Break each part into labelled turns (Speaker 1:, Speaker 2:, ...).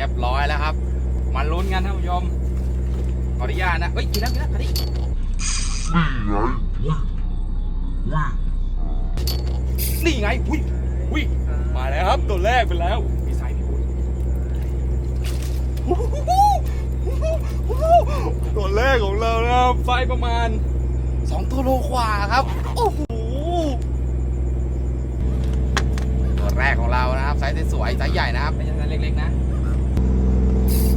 Speaker 1: รียบร้อยแล้วครับ มาลุ้นกันท่านผู้ชมขออนุญาตนะเฮ้ยกินแล้วกินแล้วคันนี้นี่ไงอุ้ยอุ้ยมาแล้วครับตัวแรกไปแล้วมีไซส์พี่บุญตัวแรกของเรานะครับไซส์ประมาณ2ตัวโลกว่าครับ โอ้โหตัวแรกของเรานะครับไซส์สวยไซส์ใหญ่นะครับไม่ใช่ไซส์เล็กๆนะ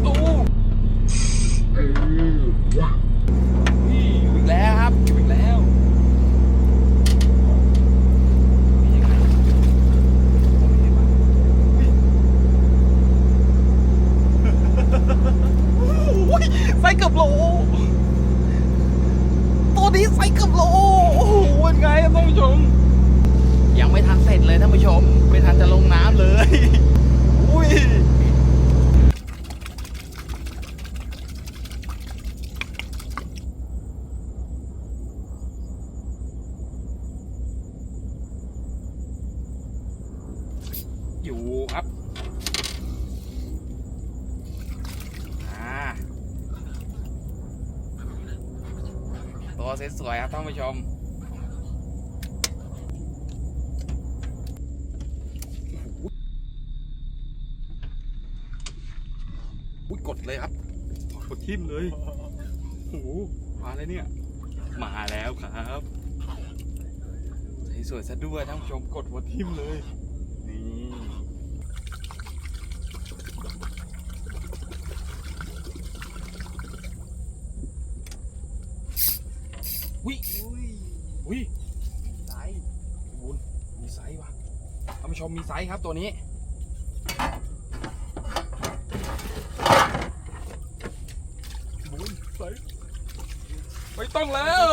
Speaker 1: โอ้ นี่อยู่อีกแล้วครับอยู่อีกแล้วนี่ยังไงมองไม่เห็นวะอุ้ยโอ้ยไซส์เกือบโล ตัวนี้ไซส์เกือบโล โอ้โหเป็นไงครับท่านผู้ชม ยังไม่ทันเสร็จเลยท่านผู้ชม ไม่ทันจะลงน้ำเลย อุ้ย อยู่ครับอ่าตัว สวยๆครับท่านผู้ชม อุ้ยกดเลยครับ กดทิมเลย โอ้โหมาเลยเนี่ย มาแล้วครับ สวยๆซะด้วยท่านผู้ชมกดหัวทิมเลย วิวิไซส์บุญมีไซส์ว่ะท่านผู้ชมมีไซส์ครับตัวนี้บุญไซส์ไม่ต้องแล้ว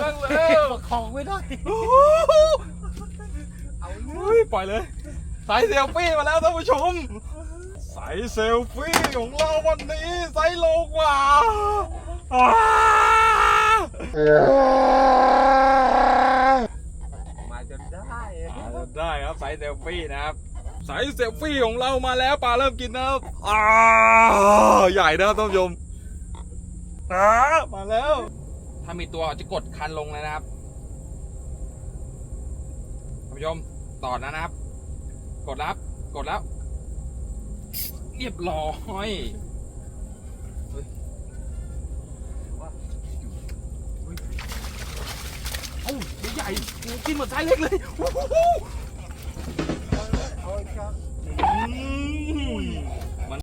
Speaker 1: ตั้งแล้ว
Speaker 2: ประคองไม่ได้
Speaker 1: โอ้โหเฮ้ยปล่อยเลย สายเซลฟี่มาแล้วท่านผู้ชม สายเซลฟี่ของเราวันนี้ไซส์โลกว่าอ้า
Speaker 2: มาจนได้
Speaker 1: ได้ครับสายเซลฟี่นะครับสายเซลฟี่ของเรามาแล้วปลาเริ่มกินนะครับอ้าใหญ่นะครับท่านผู้ชมอ้ามาแล้ว ถ้ามีตัวจะกดคันลงเลยนะครับท่านผู้ชมต่อนะครับ กดรับ กดแล้ว เรียบร้อยเฮ้ยเอ้าตัวใหญ่โอ้ กินหมดไซส์เล็กเลยโอ้โห
Speaker 2: เอาอีกครับ